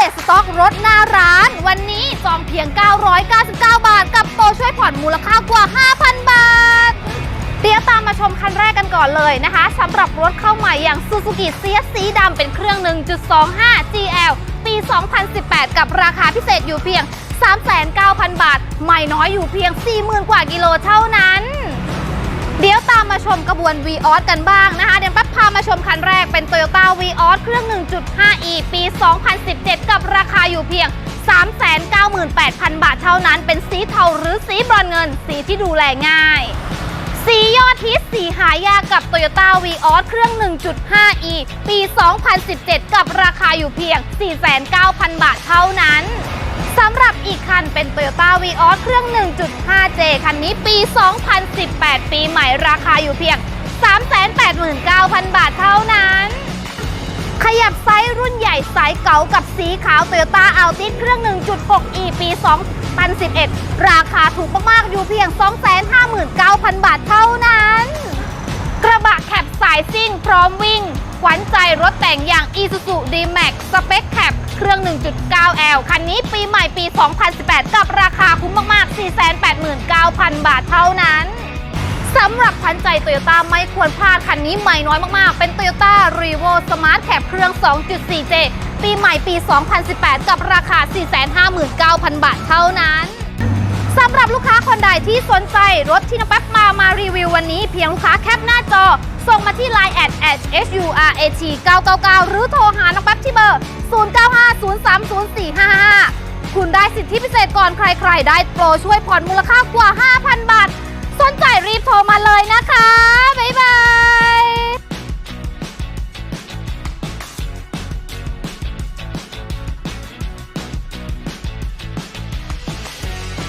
ดตสต็อกรถหน้าร้าน วันนี้จองเพียง 999 บาท กับโปรช่วยผ่อนมูลค่ากว่า 5,000 บาท เดี๋ยวตามมาชมคันแรกกันก่อนเลยนะคะสำหรับรถเข้าใหม่อย่าง Suzuki s i a สีดำเป็นเครื่อง 1.25 GL ปี 2018 กับราคาพิเศษอยู่เพียง 39,000 บาทใหม่น้อยอยู่เพียง 40,000 กว่ากิโลเท่านั้นเดี๋ยวตามมาชมกระบวน v ีออสกันบ้างนะคะ เดี๋ยวแป๊บพามาชมคันแรกเป็น Toyota v ีออสเครื่อง 1.5e ปี 2017 กับราคาอยู่เพียง 398,000 บาทเท่านั้น เป็นสีเทาหรือสีบรอนเงิน สีที่ดูแลง่าย สียอดฮิตสีหายากกับ Toyota v ีออสเครื่อง 1.5e ปี 2017 กับราคาอยู่เพียง 49,000 บาทเท่านั้นสำหรับอีกคันเป็น Toyota v ีออสเครื่อง 1.5J คันนี้ปี 2018 ปีใหม่ราคาอยู่เพียง 389,000 บาทเท่านั้น ขยับไซส์รุ่นใหญ่สายเก๋ากับสีขาว Toyota Altis เครื่อง 1.6e ปี 2011 ราคาถูกมากๆ อยู่เพียง 259,000 บาทเท่านั้น กระบะแคปสายซิ่งพร้อมวิ่งขวัญใจรถแต่งอย่าง Isuzu D-Max Spec Cap เครื่อง 1.9L คันนี้ปีใหม่ปี 2018 กับราคาคุ้มมากๆ 489,000 บาทเท่านั้น สำหรับขวัญใจโตโยต้าไม่ควรพลาดคันนี้ใหม่น้อยมากๆ เป็น Toyota r e v o Smart Cap เครื่อง 2.4J ปีใหม่ปี 2018 กับราคา 459,000 บาทเท่านั้นสำหรับลูกค้าคนใดที่สนใจรถที่น้องแป๊บมามารีวิววันนี้เพียงลูกค้าแคปหน้าจอ ส่งมาที่ Line at at hurat 999 หรือโทรหาน้องแป๊บที่เบอร์ 0950304555 คุณได้สิทธิพิเศษก่อนใครๆ ได้โปรช่วยผ่อนมูลค่ากว่า 5,000 บาท สนใจรีบโทรมาเลยนะคะ